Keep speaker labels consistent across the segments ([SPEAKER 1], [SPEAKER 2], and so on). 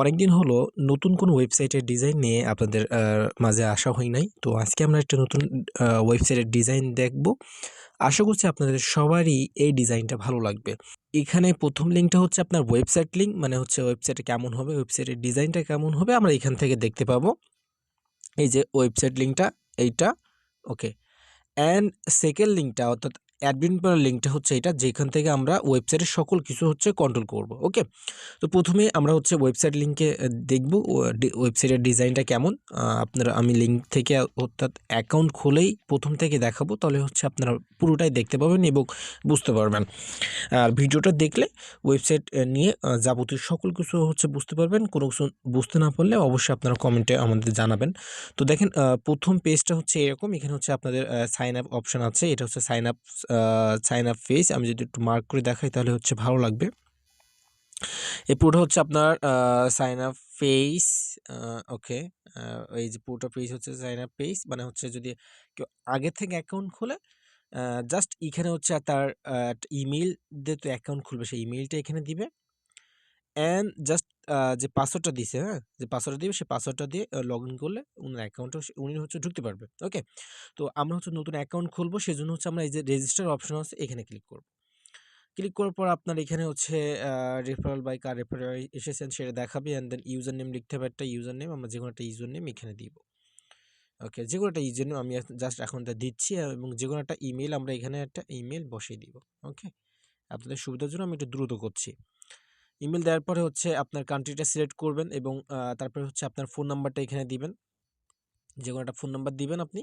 [SPEAKER 1] অনেকদিন হলো নতুন কোনো ওয়েবসাইটের ডিজাইন নিয়ে আপনাদের মাঝে আসা হয় নাই। তো আজকে আমরা একটা নতুন ওয়েবসাইটের ডিজাইন দেখব। আশা করছি আপনাদের সবারই এই ডিজাইনটা ভালো লাগবে। এখানে প্রথম লিঙ্কটা হচ্ছে আপনার ওয়েবসাইট লিঙ্ক মানে হচ্ছে ওয়েবসাইটে কেমন হবে, ওয়েবসাইটের ডিজাইনটা কেমন হবে আমরা এখান থেকে দেখতে পাবো। এই যে ওয়েবসাইট লিঙ্কটা এইটা ওকে। অ্যান্ড সেকেন্ড লিঙ্কটা অর্থাৎ অ্যাডমিন প্যানেল লিঙ্কটা হচ্ছে এটা, যেখান থেকে আমরা ওয়েবসাইটের সকল কিছু হচ্ছে কন্ট্রোল করব। ওকে? তো প্রথমে আমরা হচ্ছে ওয়েবসাইট লিঙ্কে দেখব ওয়েবসাইটের ডিজাইনটা কেমন। আপনারা, আমি লিঙ্ক থেকে অর্থাৎ অ্যাকাউন্ট খুলেই প্রথম থেকে দেখাবো, তাহলে হচ্ছে আপনারা পুরোটাই দেখতে পাবেন এবং বুঝতে পারবেন। আর ভিডিওটা দেখলে ওয়েবসাইট নিয়ে যাবতীয় সকল কিছু হচ্ছে বুঝতে পারবেন। কোনো কিছু বুঝতে না পারলে অবশ্যই আপনারা কমেন্টে আমাদের জানাবেন। তো দেখেন প্রথম পেজটা হচ্ছে এরকম। এখানে হচ্ছে আপনাদের সাইন আপ অপশন আছে। এটা হচ্ছে সাইন আপ সাইন আপ। আমি যদি একটু মার্ক করে দেখাই তাহলে হচ্ছে ভালো লাগবে। এই পুরোটা হচ্ছে আপনার সাইন আপ ওকে। এই যে পুরোটা পেজ হচ্ছে সাইন আপ পেজ মানে হচ্ছে যদি কেউ আগে থেকে অ্যাকাউন্ট খোলে জাস্ট এখানে হচ্ছে তার আ ইমেইল দিয়ে তো অ্যাকাউন্ট খুলবে, সেই ইমেইলটা এখানে দিবে। অ্যান্ড জাস্ট যে পাসওয়ার্ডটা দিছে, হ্যাঁ? যে পাসওয়ার্ডটা দিবে সেই পাসওয়ার্ডটা দিয়ে লগ ইন করলে উনার অ্যাকাউন্টে উনি হচ্ছে ঢুকতে পারবে। ওকে? তো আমরা হচ্ছে নতুন অ্যাকাউন্ট খুলবো সেজন্য হচ্ছে আমরা এই যে রেজিস্টার অপশন আছে এখানে ক্লিক করব। ক্লিক করার পর আপনার এখানে হচ্ছে রেফারেল বাই কার রেফারেল এসেছেন সেটা দেখাবে অ্যান্ড দেন ইউজার নেম লিখতে হবে একটা ইউজার নেম আমরা যে কোনো একটা ইউজার নেম এখানে দিব। ওকে যে কোনো একটা ইউজার নেম আমি জাস্ট এটা দিচ্ছি এবং যে কোনো একটা ইমেল আমরা এখানে একটা ইমেল বসিয়ে দিব। ওকে? আপনাদের সুবিধার জন্য আমি একটু দ্রুত করছি। ইমেইল দেওয়ার পরে হচ্ছে আপনার কান্ট্রিটা সিলেক্ট করবেন এবং তারপরে হচ্ছে আপনার ফোন নাম্বারটা এখানে দিবেন। যে কোনো একটা ফোন নাম্বার দিবেন আপনি।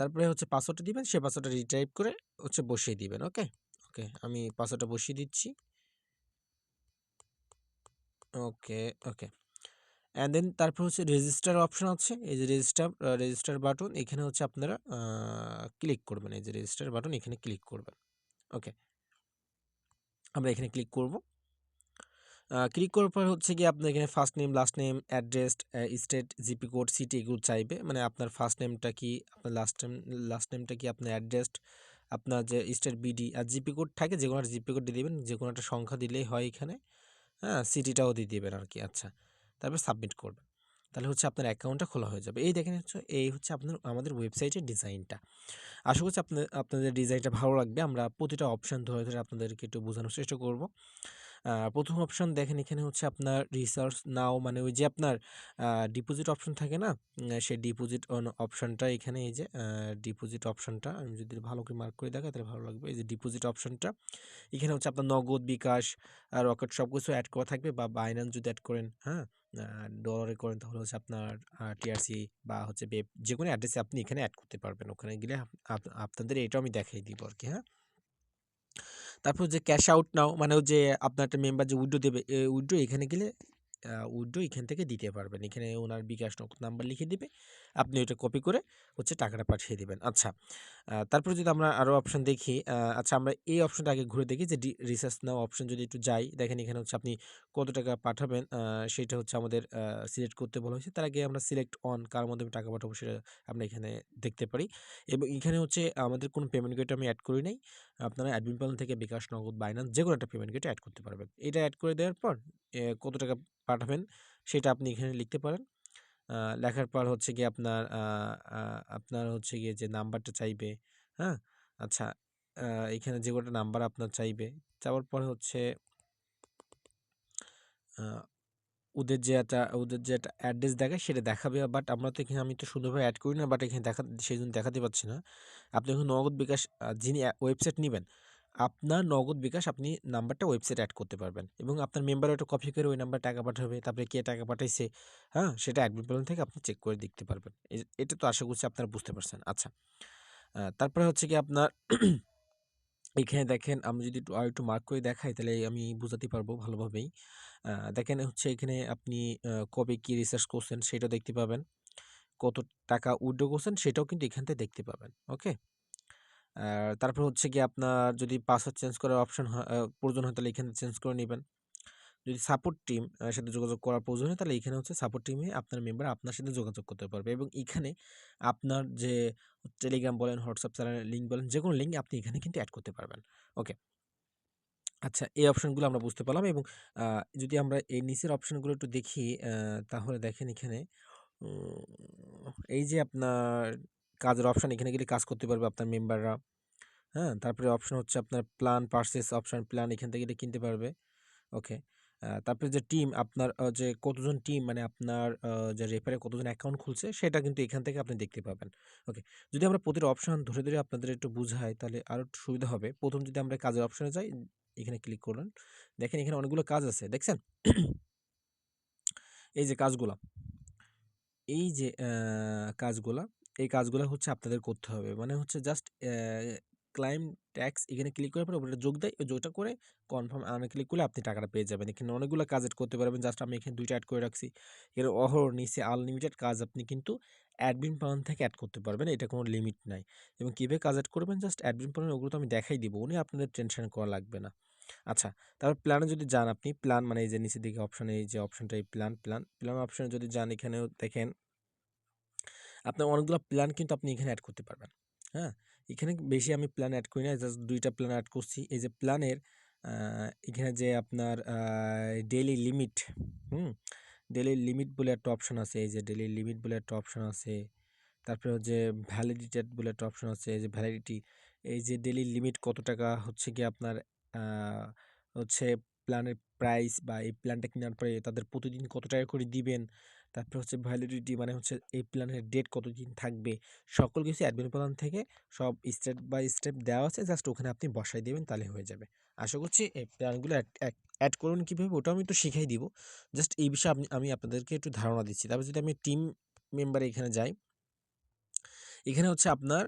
[SPEAKER 1] তারপরে হচ্ছে পাসওয়ার্ডটা দিবেন সেই পাসওয়ার্ডটা রিটাইপ করে হচ্ছে বসিয়ে দিবেন। ওকে? ওকে আমি পাসওয়ার্ডটা বসিয়ে দিচ্ছি। ওকে, ওকে। অ্যান্ড দেন তারপর হচ্ছে রেজিস্টার অপশন আছে। এই যে রেজিস্টার রেজিস্টার বাটন এখানে হচ্ছে আপনারা ক্লিক করবেন। এই যে রেজিস্টার বাটন এখানে ক্লিক করবেন। ওকে। আমরা এখানে ক্লিক করব। ক্লিক করার পর হচ্ছে গিয়ে আপনার এখানে first name, last name, address, state, zip code, city এগুলো চাইবে। মানে আপনার ফার্স্ট নেমটা কি, আপনার লাস্ট নেম লাস্ট নেমটা কি, আপনার অ্যাড্রেস, আপনার যে স্টেট বিডি আর জিপি কোড থাকে যে কোনো একটা জিপি কোড দিয়ে দেবেন যে কোনো একটা সংখ্যা দিলেই হয় এখানে। হ্যাঁ? সিটিটাও দিয়ে দেবেন আর কি আচ্ছা। তারপর সাবমিট করবেন। তাহলে হচ্ছে আপনার অ্যাকাউন্টটা খোলা হয়ে যাবে। এই দেখেন হচ্ছে এই হচ্ছে আপনার আমাদের ওয়েবসাইটের ডিজাইনটা। আশা করছি আপনার আপনাদের ডিজাইনটা ভালো লাগবে। আমরা প্রতিটা অপশান ধরে, ধরে আপনাদেরকে একটু বোঝানোর চেষ্টা করব। ১ম অপশন দেখেন এখানে হচ্ছে আপনার রিসার্চ নাও মানে ওই যে আপনার ডিপোজিট অপশন থাকে না? সেই ডিপোজিট অপশনটা এখানে এই যে ডিপোজিট অপশনটা আমি যদি ভালো করে মার্ক করে দেখাই তাহলে ভালো লাগবে। এই যে ডিপোজিট অপশনটা এখানে হচ্ছে আপনার নগদ, বিকাশ, রকেট সবকিছু অ্যাড করা থাকবে বা বাইন্যান্স যদি অ্যাড করেন, হ্যাঁ? ডলারে করেন তাহলে হচ্ছে আপনার টিআরসি বা হচ্ছে বেপ যেকোনো অ্যাড্রেসে আপনি এখানে অ্যাড করতে পারবেন। ওখানে গেলে আপনাদের এটাও আমি দেখাই দিব আর কি হ্যাঁ? তারপর যে ক্যাশ আউট নাও মানে যে আপনার একটা মেম্বার যে উইড্রো দেবে এই উইথড্র এখানে গেলে উইড্রো এখান থেকে দিতে পারবেন। এখানে ওনার বিকাশ নগদ নাম্বার লিখে দিবে। আপনি ওইটা কপি করে হচ্ছে টাকাটা পাঠিয়ে দেবেন আচ্ছা। তারপরে যদি আমরা আরও অপশন দেখি, আচ্ছা আমরা এই অপশনটা আগে ঘুরে দেখি যে রিসার্চ নাও অপশন যদি একটু যাই, দেখেন এখানে হচ্ছে আপনি কত টাকা পাঠাবেন সেটা হচ্ছে আমাদের সিলেক্ট করতে বলা হয়েছে। তার আগে আমরা সিলেক্ট অন কার মাধ্যমে টাকা পাঠাবো সেটা আমরা এখানে দেখতে পারি। এবং এখানে হচ্ছে আমাদের কোনো পেমেন্ট গেটওয়ে আমি অ্যাড করি নাই। আপনারা অ্যাডমিন প্যানেল থেকে বিকাশ, নগদ, বাইন্যান্স যেকোনো একটা পেমেন্ট গেটওয়ে অ্যাড করতে পারবেন। এটা অ্যাড করে দেওয়ার পর কত টাকা পাঠাবেন সেটা আপনি এখানে লিখতে পারেন। লেখার পর হচ্ছে গিয়ে আপনার আপনার হচ্ছে গিয়ে যে নাম্বারটা চাইবে, হ্যাঁ? আচ্ছা এখানে যে কটা নাম্বার আপনার চাইবে। চাওয়ার পরে হচ্ছে ওদের যে একটা ওদের যে একটা অ্যাড্রেস দেখায় সেটা দেখাবে বাট আমরা তো এখানে আমি তো সুন্দরভাবে অ্যাড করি না বাট এখানে দেখা সেই জন্য দেখাতে পারছি না। আপনি এখন নগদ বিকাশ যিনি ওয়েবসাইট নিবেন, আপনার নগদ বিকাশ আপনি নাম্বারটা ওয়েবসাইট অ্যাড করতে পারবেন এবং আপনার মেম্বার ওটা কপি করে ওই নাম্বারে টাকা পাঠাবে। তারপরে কে টাকা পাঠাইছে, হ্যাঁ? সেটা অ্যাডমিন প্যানেল থেকে আপনি চেক করে দেখতে পারবেন। এটা তো আশা করছি আপনারা বুঝতে পারছেন। আচ্ছা। তারপরে হচ্ছে কি আপনার এখানে দেখেন আমি যদি একটু আরেকটু মার্ক করে দেখাই তাহলে আমি বুঝাতে পারব ভালোভাবেই। দেখেন হচ্ছে এখানে আপনি কবে কি রিসার্চ করছেন সেটাও দেখতে পাবেন। কত টাকা উইথড্র করছেন সেটাও কিন্তু এখান থেকে দেখতে পাবেন। ওকে? তারপর হচ্ছে কি আপনার যদি পাসওয়ার্ড চেঞ্জ করার অপশন প্রয়োজন হয় তাহলে এখানে চেঞ্জ করে নেবেন যদি সাপোর্ট টিম সাথে যোগাযোগ করার প্রয়োজন হয় তাহলে এখানে হচ্ছে সাপোর্ট টিমে আপনার মেম্বার আপনার সাথে যোগাযোগ করতে পারবে এবং এখানে আপনার যে টেলিগ্রাম বলেন, হোয়াটসঅ্যাপ চ্যানেলের লিঙ্ক বলেন যে কোনো লিঙ্ক আপনি এখানে কিন্তু অ্যাড করতে পারবেন। ওকে। আচ্ছা এই অপশনগুলো আমরা বুঝতে পারলাম এবং যদি আমরা এই নিচের অপশনগুলো একটু দেখি তাহলে দেখেন এখানে এই যে আপনার কাজের অপশান এখানে গেলে কাজ করতে পারবে আপনার মেম্বাররা। হ্যাঁ? তারপরে অপশান হচ্ছে আপনার প্ল্যান পারচেজ অপশান প্ল্যান এখান থেকে গেলে কিনতে পারবে। ওকে। তারপরে যে টিম আপনার যে কতজন টিম মানে আপনার যে রেফারে কতজন অ্যাকাউন্ট খুলছে সেটা কিন্তু এখান থেকে আপনি দেখতে পাবেন। ওকে। যদি আমরা প্রতিটা অপশান ধরে, ধরে আপনাদের একটু বুঝাই তাহলে আরও সুবিধা হবে। প্রথম যদি আমরা কাজের অপশানে যাই, এখানে ক্লিক করলেন। দেখেন এখানে অনেকগুলো কাজ আছে। দেখছেন? এই যে কাজগুলা। এই যে কাজগুলা, এই কাজগুলো হচ্ছে আপনাদের করতে হবে। মানে হচ্ছে জাস্ট ক্লাইম ট্যাক্স এখানে ক্লিক করার পরে ওটা যোগ দেয়। যোগটা করে কনফার্ম আর্নে ক্লিক করলে আপনি টাকাটা পেয়ে যাবেন। এখানে অনেকগুলো কাজ এড করতে পারবেন। জাস্ট আমি এখানে ২ টা এড করে রাখছি। এর অহর নিচে আনলিমিটেড কাজ আপনি কিন্তু অ্যাডমিন প্ল্যান থেকে অ্যাড করতে পারবেন। এটা কোনো লিমিট নাই। এবং কীভাবে কাজ এড করবেন জাস্ট অ্যাডমিন প্ল্যান ওগুলো তো আমি দেখাই দিব। উনি আপনাদের টেনশন করা লাগবে না। আচ্ছা, তারপর প্ল্যানে যদি যান আপনি প্ল্যান মানে এই যে নিচের দিকে অপশানে এই যে অপশানটা এই প্ল্যান, প্ল্যান, প্ল্যান অপশানে যদি যান এখানেও দেখেন আপনার অনেকগুলো প্ল্যান কিন্তু আপনি এখানে অ্যাড করতে পারবেন। হ্যাঁ? এখানে বেশি আমি প্ল্যান অ্যাড করি না জাস্ট দুইটা প্ল্যান অ্যাড করছি। এই যে প্ল্যানের এখানে যে আপনার আ ডেইলি লিমিট, হুম? ডেইলি লিমিট বলে একটা অপশন আছে। এই যে ডেইলি লিমিট বলে একটা অপশন আছে। তারপরে হচ্ছে ভ্যালিডেটেড বলে একটা অপশন আছে। এই যে ভ্যালিডিটি এই যে ডেইলি লিমিট কত টাকা হচ্ছে কি আপনার হচ্ছে প্ল্যানের প্রাইস বা এই প্ল্যানটা কেনার পরে তাদের প্রতিদিন কত টাকা করে দিবেন। তারপরে হচ্ছে ভ্যালিডিটি মানে হচ্ছে এই প্ল্যানের ডেট কতদিন থাকবে। সকল কিছু অ্যাডমিন প্ল্যান থেকে সব স্টেপ বাই স্টেপ দেওয়া আছে। জাস্ট ওখানে আপনি বসায় দেবেন তাহলে হয়ে যাবে। আশা করছি এই প্ল্যানগুলো অ্যাড করুন কীভাবে ওটাও আমি একটু শিখাই দিব। জাস্ট এই বিষয়ে আপনি আমি আপনাদেরকে একটু ধারণা দিচ্ছি। তারপর যদি আমি টিম মেম্বার এখানে যাই এখানে হচ্ছে আপনার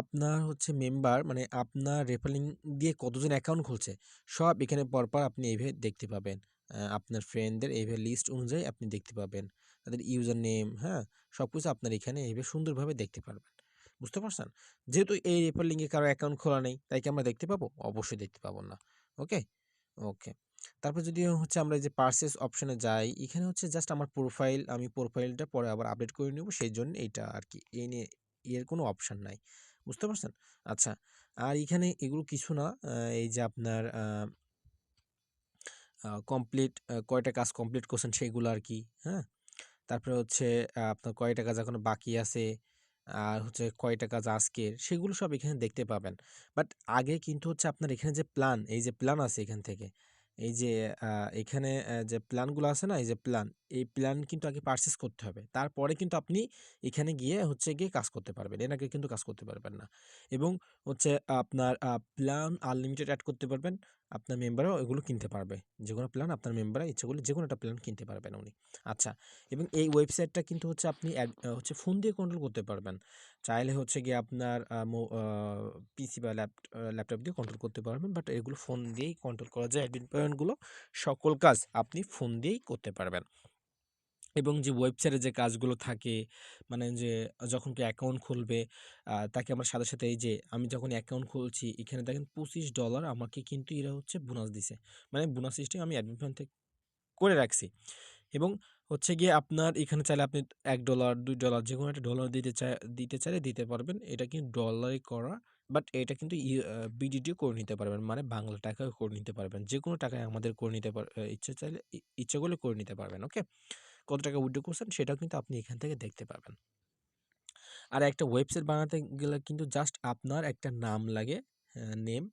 [SPEAKER 1] আপনার হচ্ছে মেম্বার মানে আপনার রেফারিং দিয়ে কতজন অ্যাকাউন্ট খুলছে, সব এখানে পরপর আপনি এইভাবে দেখতে পাবেন। আপনার ফ্রেন্ডদের এইভাবে লিস্ট অনুযায়ী আপনি দেখতে পাবেন। তাদের ইউজার নেম, হ্যাঁ? সব কিছু আপনার এখানে এইভাবে সুন্দরভাবে দেখতে পারবেন। বুঝতে পারছেন? যেহেতু এই রেফার লিঙ্কে কারও অ্যাকাউন্ট খোলা নেই, তাই কি আমরা দেখতে পাবো? অবশ্যই দেখতে পাবো না। ওকে? ওকে। তারপর যদি হচ্ছে আমরা যে পার্সেস অপশনে যাই, এখানে হচ্ছে জাস্ট আমার প্রোফাইল আমি প্রোফাইলটা পরে আবার আপডেট করে নেব সেই জন্য এইটা আর কি এই নিয়ে এর কোনো অপশান নাই। বুঝতে পারছেন? আচ্ছা। আর এখানে এগুলো কিছু না। এই যে আপনার কমপ্লিট কয়টা কাজ কমপ্লিট করছেন সেগুলো আর কি হ্যাঁ? তারপরে হচ্ছে আপনার কয়টা কাজ এখনও বাকি আছে, আর হচ্ছে কয়টা কাজ আজকের সেগুলো সব এখানে দেখতে পাবেন। বাট আগে কিন্তু হচ্ছে আপনার এখানে যে প্ল্যান, এই যে প্ল্যান আছে এখান থেকে। এই যে এখানে যে প্ল্যানগুলো আছে না? এই যে প্ল্যান, এই প্ল্যান কিন্তু আগে পারচেজ করতে হবে। তারপরে কিন্তু আপনি এখানে গিয়ে হচ্ছে গিয়ে কাজ করতে পারবেন। এর আগে কিন্তু কাজ করতে পারবেন না। এবং হচ্ছে আপনার প্ল্যান আনলিমিটেড অ্যাড করতে পারবেন। আপনার মেম্বারও এগুলো কিনতে পারবে। যে কোনো প্ল্যান আপনার মেম্বাররা ইচ্ছা করলে যে কোনো একটা প্ল্যান কিনতে পারবেন উনি। আচ্ছা এবং এই ওয়েবসাইটটা কিন্তু হচ্ছে আপনি হচ্ছে ফোন দিয়ে কন্ট্রোল করতে পারবেন। চাইলে হচ্ছে গিয়ে আপনার পিসি বা ল্যাপ ল্যাপটপ দিয়ে কন্ট্রোল করতে পারবেন। বাট এগুলো ফোন দিয়েই কন্ট্রোল করা যায়। অ্যাডমিন পয়েন্টগুলো সকল কাজ আপনি ফোন দিয়েই করতে পারবেন। এবং যে ওয়েবসাইটে যে কাজগুলো থাকে, মানে যে যখন কেউ অ্যাকাউন্ট খুলবে তাকে আমার সাথে, সাথে এই যে আমি যখন অ্যাকাউন্ট খুলছি এখানে দেখেন $25 আমাকে কিন্তু এরা হচ্ছে বোনাস দিছে। মানে বোনাস সিস্টেম আমি প্ল্যান থেকে করে রাখছি। এবং হচ্ছে গিয়ে আপনার এখানে চাইলে আপনি এক ডলার দুই ডলার যে কোনো একটা ডলার দিতে চাই দিতে চাইলে দিতে পারবেন। এটা কিন্তু ডলারে করা। বাট এটা কিন্তু বিডিটিও করে নিতে পারবেন। মানে বাংলা টাকায়ও করে নিতে পারবেন। যে কোনো টাকায় আমাদের করে নিতে পার ইচ্ছা চাইলে ইচ্ছা করলে করে নিতে পারবেন। ওকে? কত টাকা উইথড্র করছেন সেটাও কিন্তু আপনি এখান থেকে দেখতে পাবেন আর একটা ওয়েবসাইট বানাতে গেলে কিন্তু জাস্ট আপনার একটা নাম লাগে, নেম।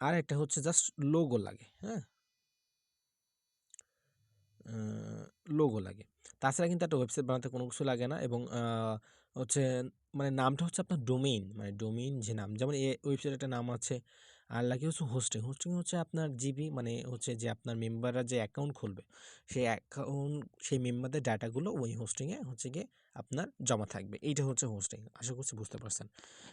[SPEAKER 1] আর একটা হচ্ছে জাস্ট লোগো লাগে, হ্যাঁ? লোগো লাগে। তাছাড়া কিন্তু একটা ওয়েবসাইট বানাতে কোনো কিছু লাগে না এবং হচ্ছে মানে নামটা হচ্ছে আপনার ডোমেইন মানে ডোমেইন যে নাম যেমন এ ওয়েবসাইটের একটা নাম আছে। আর লাগে হচ্ছে হোস্টিং। হোস্টিং হচ্ছে আপনার জিবি মানে হচ্ছে যে আপনার মেম্বাররা যে অ্যাকাউন্ট খুলবে, সেই অ্যাকাউন্ট সেই মেম্বারদের ডাটাগুলো ওই হোস্টিংয়ে হচ্ছে গিয়ে আপনার জমা থাকবে। এইটা হচ্ছে হোস্টিং। আশা করছি বুঝতে পারছেন।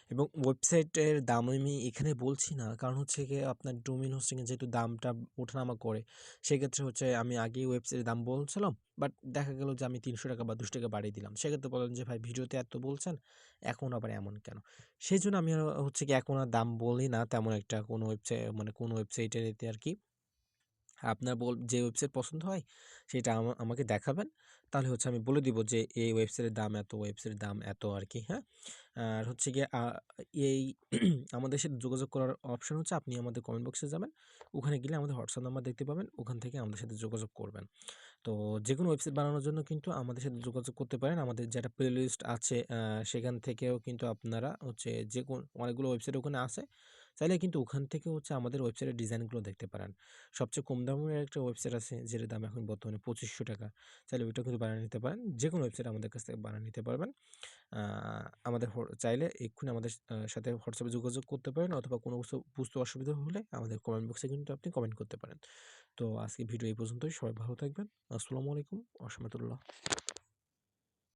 [SPEAKER 1] এবং ওয়েবসাইটের দাম আমি এখানে বলছি না। কারণ হচ্ছে গিয়ে আপনার ডোমেইন হোস্টিংয়ে যেহেতু দামটা ওঠানামা করে, সেক্ষেত্রে হচ্ছে আমি আগেই ওয়েবসাইটের দাম বলছিলাম। বাট দেখা গেল যে আমি ৳৩০০ বা ৳২০০ বাড়িয়ে দিলাম। সেক্ষেত্রে বললেন যে, "ভাই ভিডিওতে এত বলছেন, এখন আবার এমন কেন?" সেই জন্য আমি হচ্ছে গিয়ে এখন আর দাম বলি না তেমন একটা কোনো ওয়েবসাইট মানে কোনো ওয়েবসাইটের এতে আর কি আপনার বল যে ওয়েবসাইট পছন্দ হয় সেটা আমা আমাকে দেখাবেন। তাহলে হচ্ছে আমি বলে দিব যে এই ওয়েবসাইটের দাম এত, ওয়েবসাইটের দাম এত আর কি হ্যাঁ? আর হচ্ছে গিয়ে এই আমাদের সাথে যোগাযোগ করার অপশন হচ্ছে আপনি আমাদের কমেন্ট বক্সে যাবেন। ওখানে গেলে আমাদের হোয়াটসঅ্যাপ নাম্বার দেখতে পাবেন। ওখান থেকে আমাদের সাথে যোগাযোগ করবেন। তো যে কোনো ওয়েবসাইট বানানোর জন্য কিন্তু আমাদের সাথে যোগাযোগ করতে পারেন। আমাদের যেটা প্লেলিস্ট আছে সেখান থেকেও কিন্তু আপনারা হচ্ছে যেকোনো অনেকগুলো ওয়েবসাইট ওখানে আছে। চাইলে কিন্তু ওখান থেকে হচ্ছে আমাদের ওয়েবসাইটের ডিজাইনগুলো দেখতে পারেন। সবচেয়ে কম দামের একটা ওয়েবসাইট আছে, যেটার দাম এখন বর্তমানে ৳২৫০০ চাইলে ওইটাও কিন্তু বানিয়ে নিতে পারেন। যে কোনো ওয়েবসাইট আমাদের কাছ থেকে বানিয়ে নিতে পারবেন। আমাদের চাইলে এক্ষুনি আমাদের সাথে হোয়াটসঅ্যাপে যোগাযোগ করতে পারেন অথবা কোনো কিছু বুঝতে অসুবিধা হলে আমাদের কমেন্ট বক্সে কিন্তু আপনি কমেন্ট করতে পারেন। তো আজকে ভিডিও এই পর্যন্তই। সবাই ভালো থাকবেন। আসসালামু আলাইকুম ওয়া রাহমাতুল্লাহ।